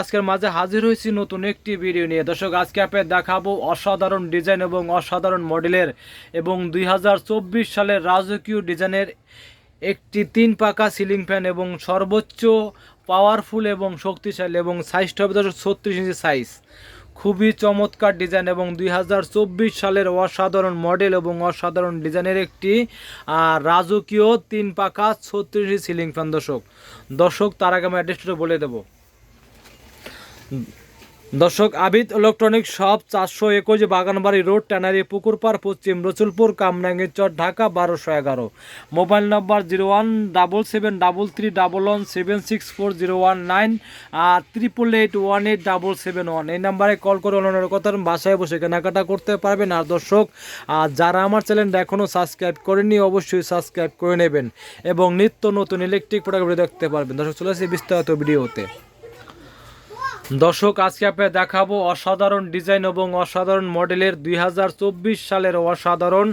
আজকের মাঝে হাজির হয়েছি নতুন একটি ভিডিও নিয়ে। দর্শক, আজকে আপনাদের দেখাবো অসাধারণ ডিজাইন এবং অসাধারণ মডেলের এবং দুই হাজার চব্বিশ সালের রাজকীয় ডিজাইনের একটি তিন পাকা সিলিং ফ্যান এবং সর্বোচ্চ পাওয়ারফুল এবং শক্তিশালী এবং সাইজটা হবে দর্শক ছত্রিশ ইঞ্চি সাইজ খুবই চমৎকার ডিজাইন এবং দুই হাজার চব্বিশ সালের অসাধারণ মডেল এবং অসাধারণ ডিজাইনের একটি রাজকীয় তিন পাকা ছত্রিশ ইঞ্চি সিলিং ফ্যান দর্শক। দর্শক, তার আগে আমি অ্যাড্রেসটা বলে দেবো। দর্শক, আবিদ ইলেকট্রনিক শপ চারশো একুশ বাগানবাড়ি রোড, ট্যানারি পুকুরপাড় পশ্চিম রসুলপুর কামরাঙ্গীর চর, ঢাকা বারোশো এগারো। Mobile number zero one double seven double three double one seven six four zero one nine আর triple eight one eight double seven one. এই নাম্বারে কল করে অন্যান্য কথা বাসায় বসে কেনাকাটা করতে পারবেন। আর দর্শক, আর যারা আমার চ্যানেলটা এখনও সাবস্ক্রাইব করেনি অবশ্যই সাবস্ক্রাইব করে নেবেন এবং নিত্য নতুন ইলেকট্রিক প্রোডাক্ট দেখতে পারবেন। দর্শক, চলে আসি বিস্তারিত ভিডিওতে। দর্শক আজকে আপনাকে দেখাবো অসাধারণ ডিজাইন এবং অসাধারণ মডেলের দুই হাজার চব্বিশ সালের অসাধারণ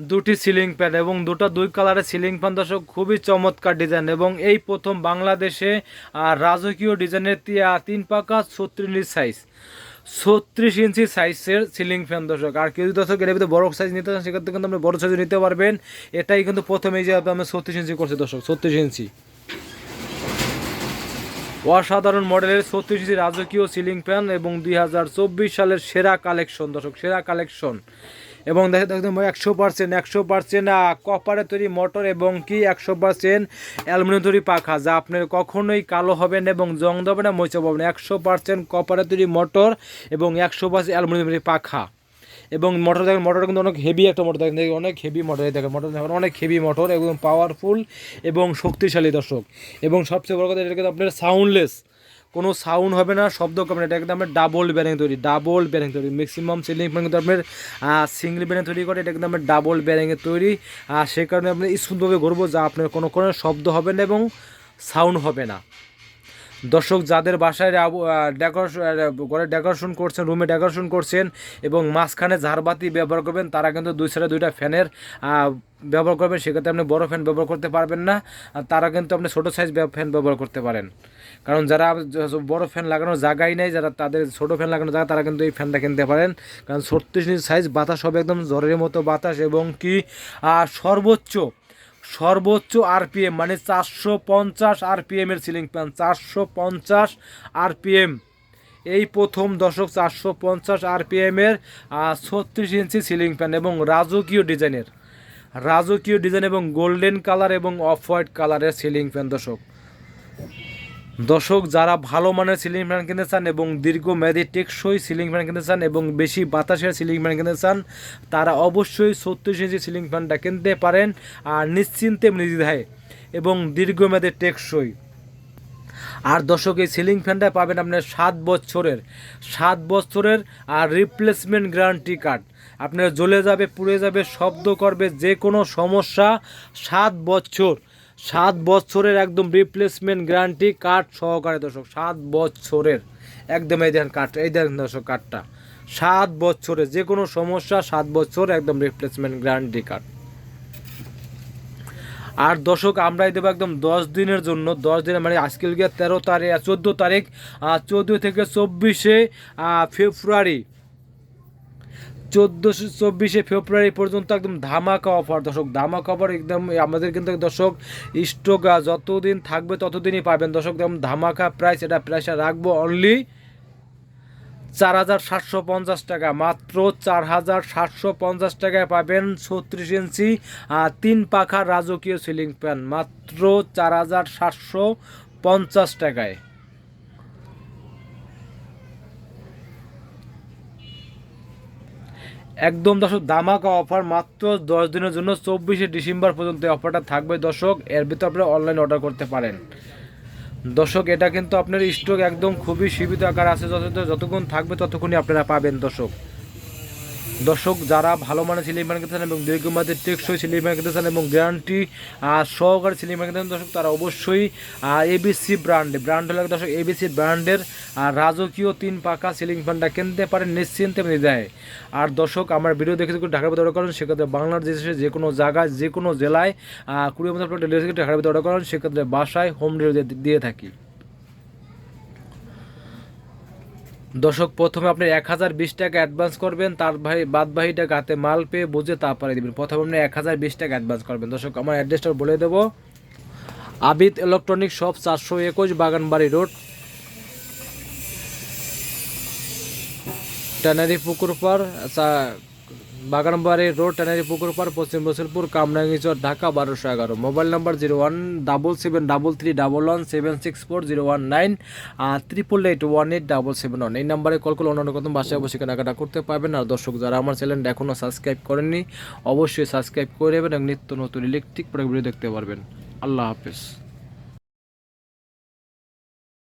দুটি সিলিং ফ্যান এবং দুটো দুই কালারের সিলিং ফ্যান দর্শক খুবই চমৎকার ডিজাইন এবং এই প্রথম বাংলাদেশে রাজকীয় ডিজাইনের তি- আহ, তিন পাকা ছত্রিশ সাইজ ছত্রিশ ইঞ্চি সাইজের সিলিং ফ্যান। দর্শক আর কেউ দর্শক এর ভিতরে বড় সাইজ নিতে চান সেক্ষেত্রে কিন্তু আপনি বড় সাইজ নিতে পারবেন। এটাই কিন্তু প্রথমে যে আমি ছত্রিশ ইঞ্চি করছি দর্শক ছত্রিশ ইঞ্চি। অসাধারণ মডেলের ছত্রিশ ইঞ্চি রাজকীয় সিলিং ফ্যান এবং দুই হাজার চব্বিশ সালের সেরা কালেকশন, দর্শক, সেরা কালেকশন। এবং দেখে একদম একশো পার্সেন্ট একশো পার্সেন্ট কপারে তৈরি মোটর এবং কি একশো পার্সেন্ট অ্যালুমিনিয়াম তৈরি পাখা, যা আপনার কখনোই কালো হবে না এবং জং দেবে না মইচা পাবে না। একশো পার্সেন্ট কপারে তৈরি মোটর এবং একশো পার্সেন্ট অ্যালুমিনিয়াম তৈরি পাখা। এবং মোটর দেখেন, মোটর কিন্তু অনেক হেভি একটা মোটর দেখেন অনেক হেভি মোটর দেখেন মোটর দেখেন, অনেক হেভি মোটর একদম পাওয়ারফুল এবং শক্তিশালী দর্শক। এবং সবচেয়ে বড় কথা, এটা কিন্তু আপনার সাউন্ডলেস কোনো সাউন্ড হবে না, শব্দ কমে না, এটা একদম আপনার ডাবল ব্যারিং তৈরি ডাবল ব্যারিং তৈরি। ম্যাক্সিমাম সিলিং ফ্যান কিন্তু আপনার সিঙ্গেল ব্যারিং তৈরি করে, এটা কিন্তু আপনার ডাবল ব্যারিংয়ের তৈরি। আর সে কারণে আপনি স্মুথভাবে ঘুরবো, যা আপনার কোনো কোনো শব্দ হবে না এবং সাউন্ড হবে না। দর্শক যাদের বাসায় ডেকোরেশন ঘরে ডেকোরেশন করছেন রুমে ডেকোরেশন করছেন এবং মাঝখানে ঝাড়বাতি ব্যবহার করবেন, তারা কিন্তু দুই সাইডে দুইটা ফ্যানের ব্যবহার করবেন। সেক্ষেত্রে আপনি বড় ফ্যান ব্যবহার করতে পারবেন না তারা কিন্তু আপনি ছোটো সাইজ ফ্যান ব্যবহার করতে পারেন। কারণ যারা বড় ফ্যান লাগানোর জায়গাই নেই, যারা তাদের ছোটো ফ্যান লাগানোর জায়গা তারা কিন্তু এই ফ্যানটা কিনতে পারেন। কারণ ছত্রিশ ইঞ্চ সাইজ বাতাস হবে একদম জ্বরের মতো বাতাস এবং কি সর্বোচ্চ সর্বোচ্চ আরপিএম মানে চারশো পঞ্চাশ আরপিএম এর সিলিং ফ্যান চারশো পঞ্চাশ আরপিএম। এই প্রথম দশক চারশো পঞ্চাশ আরপিএম এর ছত্রিশ ইঞ্চি সিলিং ফ্যান এবং রাজকীয় ডিজাইনের। রাজকীয় ডিজাইন এবং গোল্ডেন কালার এবং অফ হোয়াইট কালারের সিলিং ফ্যান দর্শক দর্শক, যারা ভালো মানের সিলিং ফ্যান কিনতে চান এবং দীর্ঘমেয়াদী টেকসই সিলিং ফ্যান কিনতে চান এবং বেশি বাতাসের সিলিং ফ্যান কিনতে চান, তারা অবশ্যই ছত্রিশ ইঞ্চি সিলিং ফ্যানটা কিনতে পারেন আর নিশ্চিন্তে নির্দ্বিধায় এবং দীর্ঘমেয়াদী টেকসই। আর দর্শক, এই সিলিং ফ্যানটা পাবেন আপনার সাত বছরের সাত বছরের আর রিপ্লেসমেন্ট গ্যারান্টি কার্ড আপনার জ্বলে যাবে, পুড়ে যাবে, শব্দ করবে যে কোনো সমস্যা, সাত বছর সাত বছরের একদম রিপ্লেসমেন্ট গ্যারান্টি কার্ড সহকারে দর্শক, সাত বছরের। একদম এই দেখেন কার্ড এই দেখেন দর্শক কার্ডটা সাত বছরের, যে কোনো সমস্যা সাত বছর একদম রিপ্লেসমেন্ট গ্যারান্টি কার্ড আর দর্শক আমরাই দেবো একদম দশ দিনের জন্য, দশ দিনের মানে আজকে গিয়ে তেরো তারিখ, চোদ্দ তারিখ চোদ্দ থেকে চব্বিশে ফেব্রুয়ারি। চোদ্দোশো চব্বিশে ফেব্রুয়ারি পর্যন্ত একদম ধামাকা অফার। দর্শক, ধামাকা অফার একদম আমাদের কিন্তু দর্শক, স্টক যতদিন থাকবে ততদিনই পাবেন। দর্শক, একদম ধামাকা প্রাইস এটা প্রাইসটা রাখব অনলি চার হাজার সাতশো পঞ্চাশ টাকা। মাত্র চার হাজার সাতশো পঞ্চাশ টাকায় পাবেন ছত্রিশ ইঞ্চি তিন পাখা রাজকীয় সিলিং ফ্যান মাত্র চার হাজার সাতশো পঞ্চাশ টাকায়। একদম দর্শক দামাকা অফার মাত্র দশ দিনের জন্য চব্বিশে ডিসেম্বর পর্যন্ত এই অফারটা থাকবে দর্শক। এর ভিতরে আপনারা অনলাইন অর্ডার করতে পারেন। দর্শক, এটা কিন্তু আপনার স্টক একদম খুবই সীমিত আকার আছে যত যতক্ষণ থাকবে ততক্ষণই আপনারা পাবেন দর্শক। দর্শক, যারা ভালো মানের সিলিং ফ্যান কিনতে চান এবং দীর্ঘমেয়াদী টেকসই সিলিং ফ্যান চান এবং গ্যারান্টি সহকারে সিলিং ফ্যান কিনতে দর্শক, তারা অবশ্যই এবিসি ব্র্যান্ড ব্র্যান্ড হলো দর্শক এবিসি ব্র্যান্ডের রাজকীয় তিন পাকা সিলিং ফ্যানটা কিনতে পারেন, নিশ্চিন্তে দেয় আর দর্শক, আমার ভিডিও দেখে যদি ঢাকার ভিতরে অর্ডার করেন, সেক্ষেত্রে বাংলাদেশে যে কোনো জায়গায়, যে কোনো জেলায় কুড়ি মতো ডেলিভারি ঢাকার ভিতরে অর্ডার করেন, সেক্ষেত্রে বাসায় হোম ডেলিভারি দিয়ে থাকি। দর্শক, প্রথমে আপনি এক হাজার বিশ টাকা অ্যাডভান্স করবেন, তার ভাই বাদবাহী টাকা হাতে মাল পেয়ে বুঝে তারপরে দেবেন। প্রথমে আপনি এক হাজার বিশ টাকা অ্যাডভান্স করবেন। দর্শক, আমার অ্যাড্রেসটা বলে দেবো। আবিদ ইলেকট্রনিক শপ চারশো একুশ বাগানবাড়ি রোড ট্যানারি পুকুর পার বাগানবাড়ি রোড ট্যানারি পুকুর পার পশ্চিম বসিরপুর কামরাঙ্গিচর ঢাকা বারোশো এগারো। Mobile number zero one double seven double three double one seven six four zero one nine আর triple eight one eight double seven one এই নাম্বারে কল করলে অন্যান্য কথা বাসায় বসে কেনাকাটা করতে পারবেন। আর দর্শক যারা আমার চ্যানেলটা এখনও সাবস্ক্রাইব করেননি, অবশ্যই সাবস্ক্রাইব করে নেবেন এবং নিত্য নতুন ইলেকট্রিক প্রোডাক্ট দেখতে পারবেন। আল্লাহ হাফেজ।